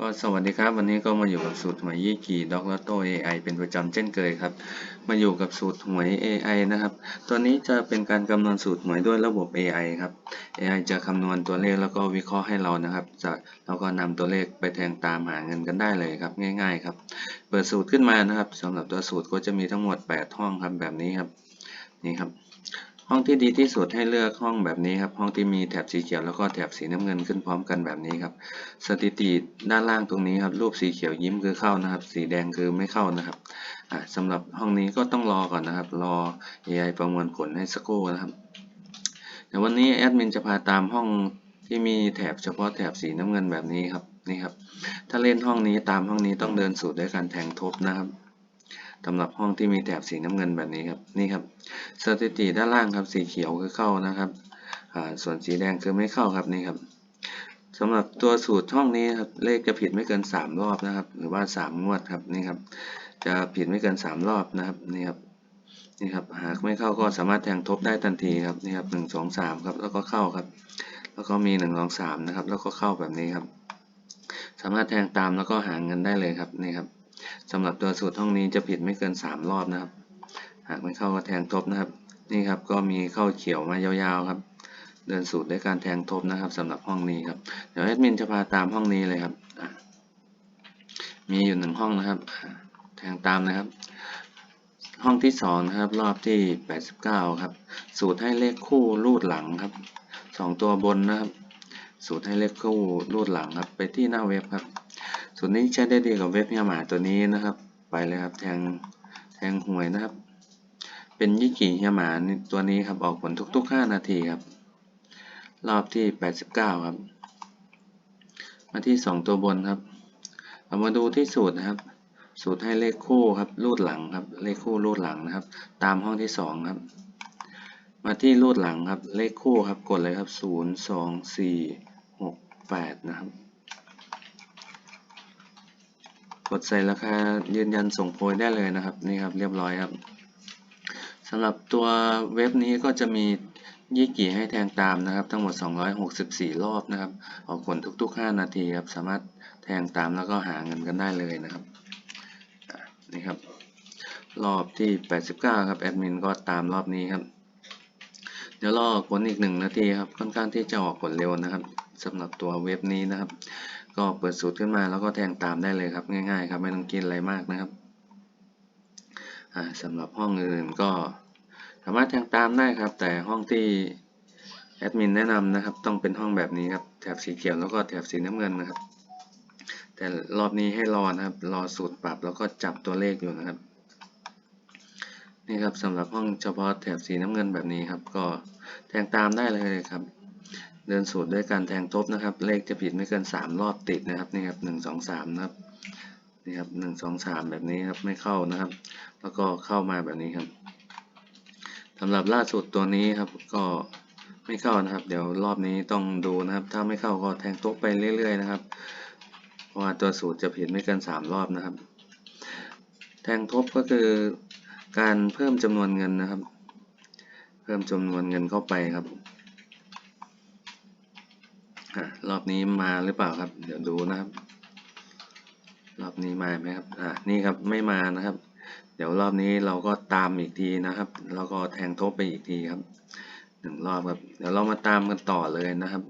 ก็สวัสดีครับ วันนี้ก็มาอยู่กับสูตรหวยยี่กี่ด็อกลอตโต้ AI เป็นประจำเช่นเคยครับ มาอยู่กับสูตรหวย AI นะครับ ตัวนี้จะเป็นการคำนวณสูตรหวยด้วยระบบ AI ครับ AI จะคำนวณตัวเลขแล้วก็วิเคราะห์ให้เรานะครับจะแล้วก็นำตัวเลขไปแทงตามหาเงินกันได้เลยครับ ง่าย ๆ ครับ เปิดสูตรขึ้นมานะครับสำหรับตัวสูตรก็จะมีทั้งหมด 8 ห้องครับแบบนี้ครับนี่ครับ ห้องที่ดีที่สุดให้เลือกห้องแบบนี้ครับ ห้องที่มีแถบสีเขียวแล้วก็แถบสีน้ำเงินขึ้นพร้อมกันแบบนี้ครับ สถิติด้านล่างตรงนี้ครับ รูปสีเขียวยิ้มคือเข้านะครับ สีแดงคือไม่เข้านะครับอ่าสำหรับห้องนี้ก็ต้องรอก่อนนะครับ รอ AI ประมวลผลให้สักครู่นะครับเดี๋ยววันนี้แอดมินจะพาตามห้องที่มีแถบเฉพาะแถบสีน้ำเงินแบบนี้ครับนี่ครับ ถ้าเล่นห้องนี้ตามห้องนี้ต้องเดินสูตรด้วยการแทงทบนะครับ สำหรับห้องที่มีแถบสีน้ำเงินแบบนี้ครับนี่ครับสถิติด้านล่างครับสีเขียวคือเข้านะครับส่วนสีแดงคือไม่เข้าครับนี่ครับสำหรับตัวสูตรห้องนี้ครับเลขจะผิดไม่เกิน 3 รอบนะครับ หรือว่า 3 งวดครับนี่ครับจะผิดไม่เกิน 3 รอบนะครับนี่ครับนี่ครับหากไม่เข้าก็สามารถแทงทบได้ทันทีครับนี่ครับหนึ่งสองสามครับแล้วก็เข้าครับ แล้วก็มีหนึ่งสองสามนะครับแล้วก็เข้าแบบนี้ครับ สามารถแทงตามแล้วก็หาเงินได้เลยครับนี่ครับ สำหรับตัวสูตรห้องนี้จะผิดไม่เกิน 3 รอบนะครับ หากไม่เข้าก็แทงทบนะครับ นี่ครับก็มีเข้าเขียวมายาวๆครับ เดินสูตรด้วยการแทงทบนะครับสำหรับห้องนี้ครับเดี๋ยวแอดมินจะพาตามห้องนี้เลยครับมีอยู่หนึ่งห้องนะครับ แทงตามนะครับ ห้องที่สองนะครับ รอบที่ 89 ครับ สูตรให้เลขคู่รูดหลังครับสองตัวบนนะครับ สูตรให้เลขคู่รูดหลังครับ ไปที่หน้าเว็บครับ สูตรนี้ใช้ได้ดีกับเว็บเฮียหมาตัวนี้นะครับ ไปเลยครับแทงแทงหวยนะครับ เป็นยี่กี่เฮียหมาตัวนี้ครับออกผลทุกๆ 5 นาทีครับ รอบที่ 89 ครับ มาที่ 2 ตัวบนครับเรามาดูที่สูตรนะครับสูตรให้เลขคู่ครับรูดหลังครับ เลขคู่รูดหลังนะครับ ตามห้องที่2ครับ มาที่รูดหลังครับ เลขคู่ครับกดเลยครับ0 2 4 6 8นะครับ กดใส่ราคายืนยันส่งโพยได้เลยนะครับนี่ครับเรียบร้อยครับสำหรับตัวเว็บนี้ก็จะมียี่กี่ให้แทงตามนะครับ ทั้งหมด 264 รอบนะครับ ออกผลทุก ๆ 5 นาทีครับสามารถแทงตามแล้วก็หาเงินกันได้เลยนะครับนี่ครับ รอบที่ 89 ครับแอดมินก็ตามรอบนี้ครับ เดี๋ยวรอผลอีกหนึ่งนาทีครับค่อนข้างที่จะออกผลเร็วนะครับสำหรับตัวเว็บนี้นะครับ ก็เปิดสูตรขึ้นมาแล้วก็แทงตามได้เลยครับง่าย ๆ ครับไม่ต้องกินอะไรมากนะครับอ่าสำหรับห้องอื่นก็สามารถแทงตามได้ครับ แต่ห้องที่แอดมินแนะนำนะครับ ต้องเป็นห้องแบบนี้ครับแถบสีเขียวแล้วก็แถบสีน้ำเงินนะครับ แต่รอบนี้ให้รอนะครับ รอสูตรปรับแล้วก็จับตัวเลขอยู่นะครับนี่ครับสำหรับห้องเฉพาะแถบสีน้ำเงินแบบนี้ครับ ก็แทงตามได้เลยครับ เดินสูตรด้วยการแทงทบนะครับ เลขจะผิดไม่เกิน 3 รอบติดนะครับนี่ครับหนึ่งสองสามนะครับนี่ครับหนึ่งสองสามแบบนี้ครับไม่เข้านะครับ แล้วก็เข้ามาแบบนี้ครับสำหรับล่าสุดตัวนี้ครับก็ไม่เข้านะครับ เดี๋ยวรอบนี้ต้องดูนะครับ ถ้าไม่เข้าก็แทงทบไปเรื่อย ๆ นะครับ เพราะว่าตัวสูตรจะผิดไม่เกิน 3 รอบนะครับ แทงทบก็คือการเพิ่มจำนวนเงินนะครับ เพิ่มจำนวนเงินเข้าไปครับอะ รอบนี้มาหรือเปล่าครับ เดี๋ยวดูนะครับ รอบนี้มาไหมครับ อ่า นี่ครับไม่มานะครับ เดี๋ยวรอบนี้เราก็ตามอีกทีนะครับ แล้วก็แทงทบไปอีกทีครับหนึ่งรอบครับ เดี๋ยวเรามาตามกันต่อเลยนะครับ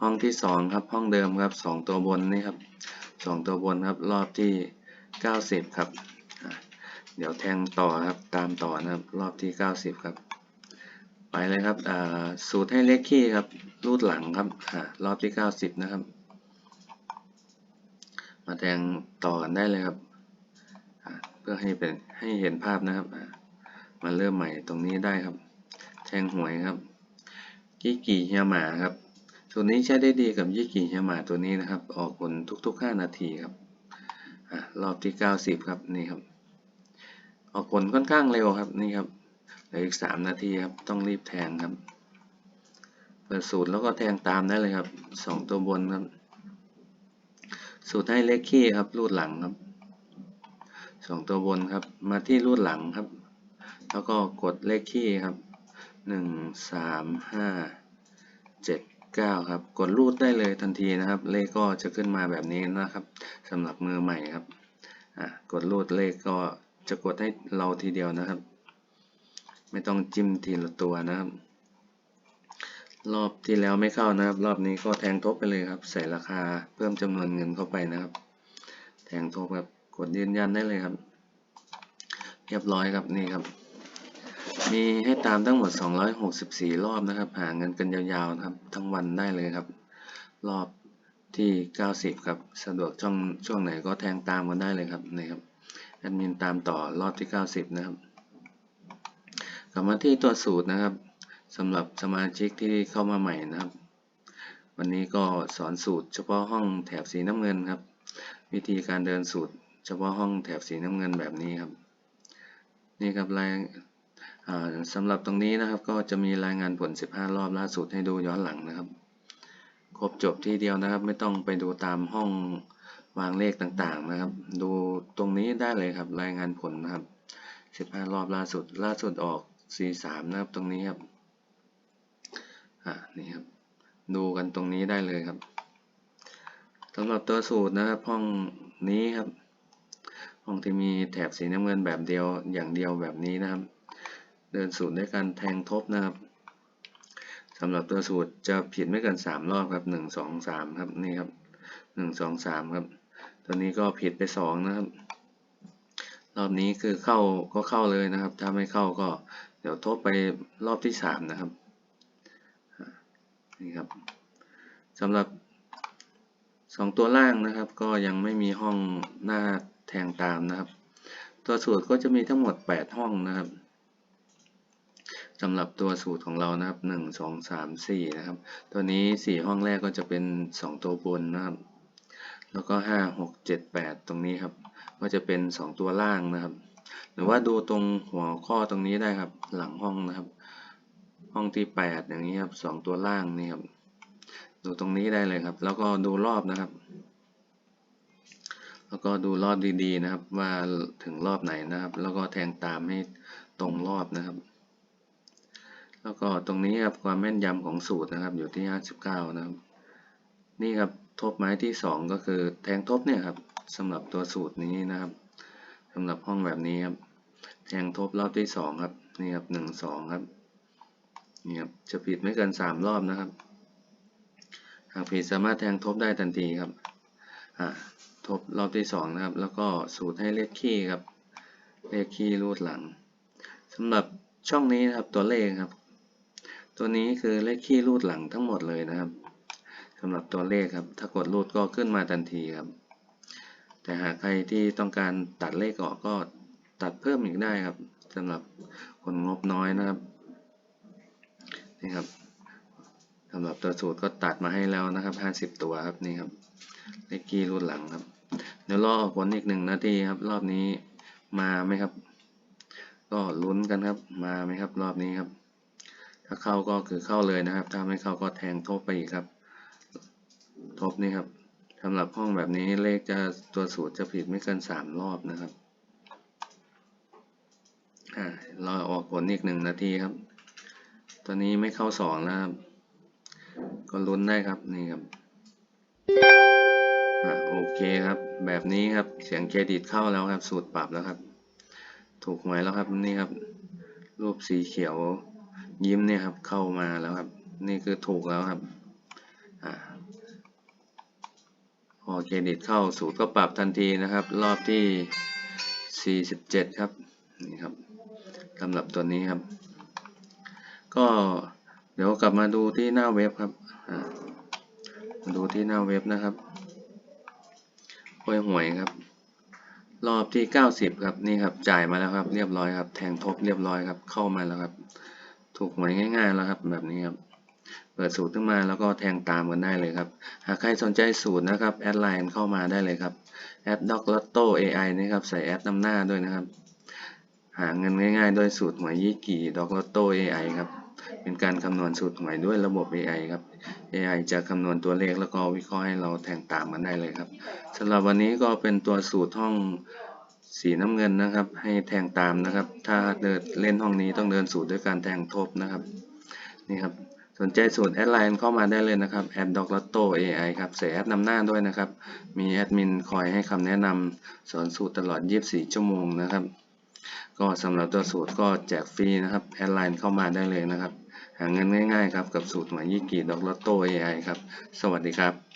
ห้องที่สองครับ ห้องเดิมครับสองตัวบนนี่ครับสองตัวบนครับ รอบที่เก้าสิบครับ เดี๋ยวแทงต่อครับ ตามต่อนะครับ รอบที่เก้าสิบครับ ไปเลยครับอ่าสูตรให้เลขคี่ครับ รูดหลังครับอรอบที่เก้าสิบนะครับ มาแทงต่อกันได้เลยครับ เพื่อให้เป็นให้เห็นภาพนะครับอ่ามาเริ่มใหม่ตรงนี้ได้ครับ แทงหวยครับยี่กี่เฮียหมาครับ ตัวนี้ใช้ได้ดีกับยี่กี่เฮียหมาตัวนี้นะครับ ออกผลทุกๆ 5 นาทีครับอ่ารอบที่ 90 ครับนี่ครับ ออกผลค่อนข้างเร็วครับนี่ครับ เหลืออีก3นาทีครับ ต้องรีบแทงครับ เปิดสูตรแล้วก็แทงตามได้เลยครับ2ตัวบนครับ สูตรให้เลขคี่ครับ รูดหลังครับ2ตัวบนครับ มาที่รูดหลังครับ แล้วก็กดเลขคี่ครับ1 3 5 7 59ครับ กดรูดได้เลยทันทีนะครับ เลขก็จะขึ้นมาแบบนี้นะครับสำหรับมือใหม่ครับอะกดรูดเลขก็จะกดให้เราทีเดียวนะครับ ไม่ต้องจิ้มทีละตัวนะครับ รอบที่แล้วไม่เข้านะครับ รอบนี้ก็แทงทบไปเลยครับ ใส่ราคาเพิ่มจำนวนเงินเข้าไปนะครับ แทงทบครับกดยืนยันได้เลยครับ เรียบร้อยครับนี่ครับ มีให้ตามทั้งหมด 264 รอบนะครับ หาเงินกันยาวๆนะครับ ทั้งวันได้เลยครับ รอบที่ 90 ครับ สะดวกช่องช่วงไหนก็แทงตามกันได้เลยครับนี่ครับแอดมินตามต่อรอบที่ 90 นะครับ ลับมาที่ตัวสูตรนะครับสำหรับสมาชิกที่เข้ามาใหม่นะครับ วันนี้ก็สอนสูตรเฉพาะห้องแถบสีน้ำเงินครับ วิธีการเดินสูตร เฉพาะห้องแถบสีน้ำเงินแบบนี้ครับ นี่ครับรายสำหรับตรงนี้นะครับก็จะมีรายงานผล 15 รอบล่าสุดให้ดูย้อนหลังนะครับ ครบจบที่เดียวนะครับ ไม่ต้องไปดูตามห้องวางเลขต่างๆนะครับ ดูตรงนี้ได้เลยครับรายงานผลนะครับ 15 รอบล่าสุดล่าสุดออก 43นะครับตรงนี้ครับอ่านี่ครับ ดูกันตรงนี้ได้เลยครับสำหรับตัวสูตรนะครับห้องนี้ครับห้องที่มีแถบสีน้ำเงินแบบเดียวอย่างเดียวแบบนี้นะครับ เดินสูตรด้วยการแทงทบนะครับสำหรับตัวสูตรจะผิดไม่เกินสามรอบครับหนึ่งสองสามครับนี่ครับหนึ่งสองสามครับ ตัวนี้ก็ผิดไปสองนะครับ รอบนี้คือเข้าก็เข้าเลยนะครับ ถ้าไม่เข้าก็ เดี๋ยวทบไปรอบที่สามนะครับนี่ครับสำหรับสองตัวล่างนะครับ ก็ยังไม่มีห้องหน้าแทงตามนะครับ ตัวสูตรก็จะมีทั้งหมด 8 ห้องนะครับสำหรับตัวสูตรของเรานะครับ 1 2 3 4 นะครับ ตัวนี้ 4 ห้องแรกก็จะเป็น 2 ตัวบนนะครับ แล้วก็ 5 6 7 8 ตรงนี้ครับ ก็จะเป็น 2 ตัวล่างนะครับ หรือว่าดูตรงหัวข้อตรงนี้ได้ครับ หลังห้องนะครับ ห้องที่ 8 อย่างนี้ครับ2ตัวล่างนี่ครับ ดูตรงนี้ได้เลยครับ แล้วก็ดูรอบนะครับ แล้วก็ดูรอบดีๆนะครับ ว่าถึงรอบไหนนะครับ แล้วก็แทงตามให้ตรงรอบนะครับ แล้วก็ตรงนี้ครับความแม่นยำของสูตรนะครับ อยู่ที่ 59 นะครับ นี่ครับทบไม้ที่ 2 ก็คือแทงทบเนี่ยครับสำหรับตัวสูตรนี้นะครับำหรับห้องแบบนี้ครับ แทงทบรอบที่2ครับ นี่ครับ1 2ครับ นี่ครับ จะผิดไม่เกิน3รอบนะครับ หากผิดสามารถแทงทบได้ทันทีครับ อ่า ทบรอบที่2นะครับ แล้วก็สูตรให้เลขคี่ครับ เลขคี่รูดหลังสำหรับช่องนี้นะครับตัวเลขครับ ตัวนี้คือเลขคี่รูดหลังทั้งหมดเลยนะครับสำหรับตัวเลขครับ ถ้ากดรูดก็ขึ้นมาทันทีครับ แต่หากใครที่ต้องการตัดเลขออกก็ตัดเพิ่มอีกได้ครับสำหรับคนงบน้อยนะครับนี่ครับสำหรับตัวสูตรก็ตัดมาให้แล้วนะครับ 50 ตัวครับนี่ครับเลขคี่รูดหลังครับ เดี๋ยวรอผลอีกหนึ่งนาทีครับ รอบนี้มาไหมครับ ก็ลุ้นกันครับมาไหมครับ รอบนี้ครับ ถ้าเข้าก็คือเข้าเลยนะครับ ถ้าไม่เข้าก็แทงทบไปอีกครับ ทบนี่ครับ สำหรับห้องแบบนี้เลขจะตัวสูตรจะผิดไม่เกินสามรอบนะครับอ่ารอออกผลอีกหนึ่งนาทีครับ ตอนนี้ไม่เข้าสองแล้วครับ ก็ลุ้นได้ครับนี่ครับอ่าโอเคครับ แบบนี้ครับเสียงเครดิตเข้าแล้วครับ สูตรปรับแล้วครับ ถูกหวยแล้วครับนี่ครับ รูปสีเขียวยิ้มเนี่ยครับเข้ามาแล้วครับ นี่คือถูกแล้วครับอ่าพอ เครดิตเข้าสูตรก็ปรับทันทีนะครับ รอบที่ 47 ครับนี่ครับสำหรับตัวนี้ครับ ก็เดี๋ยวกลับมาดูที่หน้าเว็บครับมาดูที่หน้าเว็บนะครับหวยหวยครับ รอบที่ 90 ครับนี่ครับจ่ายมาแล้วครับ เรียบร้อยครับ แทงทบเรียบร้อยครับ เข้ามาแล้วครับ ถูกหวยง่ายๆแล้วครับแบบนี้ครับ เปิดสูตรขึ้นมาแล้วก็แทงตามกันได้เลยครับ หากใครสนใจสูตรนะครับแอดไลน์เข้ามาได้เลยครับแอดด็อกลอตโต้ AI นะครับใส่แอดนำหน้าด้วยนะครับ หาเงินง่ายๆด้วยสูตรหวยยี่กี่ด็อกลอตโต้ AI ครับเป็นการคำนวณสูตรหวยด้วยระบบ AI ครับ AI จะคำนวณตัวเลขแล้วก็วิเคราะห์ให้เราแทงตามกันได้เลยครับสำหรับวันนี้ก็เป็นตัวสูตรห้องสีน้ำเงินนะครับ ให้แทงตามนะครับ ถ้าเดินเล่นห้องนี้ต้องเดินสูตรด้วยการแทงทบนะครับ นี่ครับ สนใจสูตรแอดไลน์เข้ามาได้เลยนะครับแอดด็อกลอตโต้เอไอครับใส่แอดนำหน้าด้วยนะครับ มีแอดมินคอยให้คำแนะนำสอนสูตรตลอด 24 ชั่วโมงนะครับ ก็สำหรับตัวสูตรก็แจกฟรีนะครับแอดไลน์เข้ามาได้เลยนะครับ หาเงินง่ายๆครับกับสูตรหมายยี่กีด็อกลอตโต้เอไอครับ สวัสดีครับ